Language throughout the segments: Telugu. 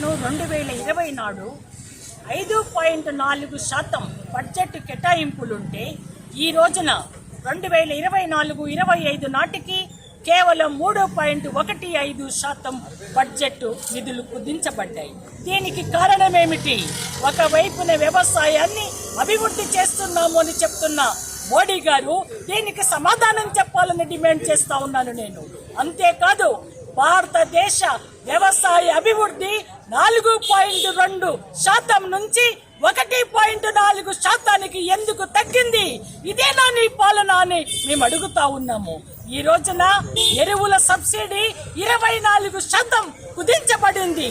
పదిహేను రెండు వేల ఇరవై నాడు ఐదు పాయింట్ నాలుగు శాతం బడ్జెట్ కేటాయింపులుంటే ఈ రోజున రెండు వేల ఇరవై నాలుగు ఇరవై ఐదు నాటికి కేవలం మూడు పాయింట్ ఒకటి ఐదు శాతం బడ్జెట్ నిధులు కుదించబడ్డాయి. దీనికి కారణమేమిటి? ఒకవైపున వ్యవసాయాన్ని అభివృద్ధి చేస్తున్నాము అని చెప్తున్న మోడీ గారు దీనికి సమాధానం చెప్పాలని డిమాండ్ చేస్తా ఉన్నాను నేను. అంతేకాదు భారతదేశ వ్యవసాయ అభివృద్ధి నాలుగు పాయింట్ రెండు శాతం నుంచి ఒకటి పాయింట్ నాలుగు శాతానికి ఎందుకు తగ్గింది? ఇదేనా నీ పాలన అని మేము అడుగుతా ఉన్నాము. ఈ రోజున ఎరువుల సబ్సిడీ ఇరవై నాలుగు శాతం కుదించబడింది.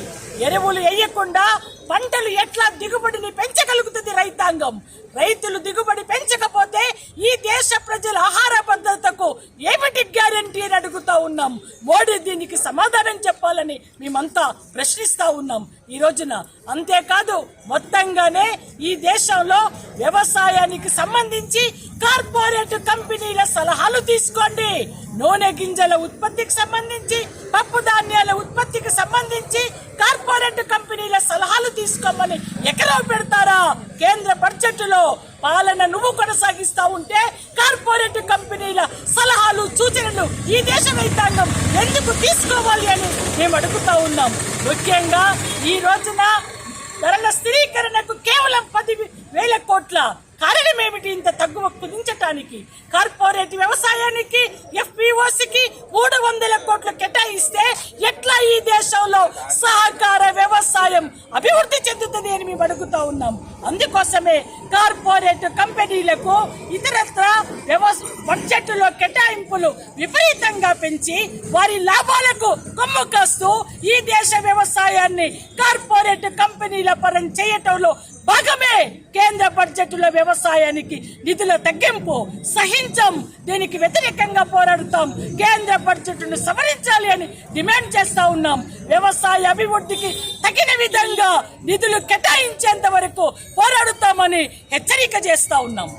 ఎరువులు వేయకుండా పంటలు ఎట్లా దిగుబడిని పెంచగలుగుతుంది రైతాంగం? రైతులు దిగుబడి పెంచకపోతే ఈ దేశ ప్రజల ఆహార భద్రతకు ఏ గ్యారంటీ అని అడుగుతా ఉన్నాం. మోడీ దీనికి సమాధానం చెప్పాలని మేమంతా ప్రశ్నిస్తా ఉన్నాం. ఈ రోజున అంతేకాదు మొత్తంగానే ఈ దేశంలో వ్యవసాయానికి సంబంధించి కార్పొరేట్ కంపెనీల సలహాలు తీసుకోండి. నూనె గింజల ఉత్పత్తికి సంబంధించి పప్పు ధాన్యాల ఉత్పత్తికి సంబంధించి కార్పొరేట్ కంపెనీల సలహాలు తీసుకోమని ఎకరో పెడతారా? కేంద్ర బడ్జెట్లో పాలన నువ్వు కొనసాగిస్తా ఉంటే కార్పొరేట్ కంపెనీల సలహా సూచనలు ఈ దేశ రైతాంగం ఎందుకు తీసుకోవాలి అని మేము అడుగుతా ఉన్నాం. ముఖ్యంగా ఈ రోజున ధరల స్థిరీకరణకు కేవలం పది వేల కోట్ల కారణం ఏమిటి? ఇంత తగ్గువ కుదించటానికి కార్పొరేట్ వ్యవసాయానికి ఎఫ్పిఓసికి మూడు వందల కోట్లు కేటాయిస్తే ఎట్లా ఈ దేశంలో సహకార వ్యవసాయం అభివృద్ధి చెందుతుంది అని మేము అడుగుతా ఉన్నాం. అందుకోసమే కార్పొరేట్ కంపెనీలకు ఇతర బడ్జెట్లో కేటాయింపులు విపరీతంగా పెంచి వారి లాభాలకు కొమ్ము కాస్తూ ఈ దేశ వ్యవసాయాన్ని కార్పొరేట్ కంపెనీల పరం చేయటంలో భాగమే కేంద్ర బడ్జెట్లో వ్యవసాయానికి నిధుల తగ్గింపు. సహించం. దీనికి వ్యతిరేకంగా పోరాడుతాం. కేంద్ర బడ్జెట్ను సవరించాలి అని డిమాండ్ చేస్తా ఉన్నాం. వ్యవసాయ అభివృద్ధికి తగిన విధంగా నిధులు కేటాయించేంత వరకు పోరాడుతామని హెచ్చరిక చేస్తా ఉన్నాం.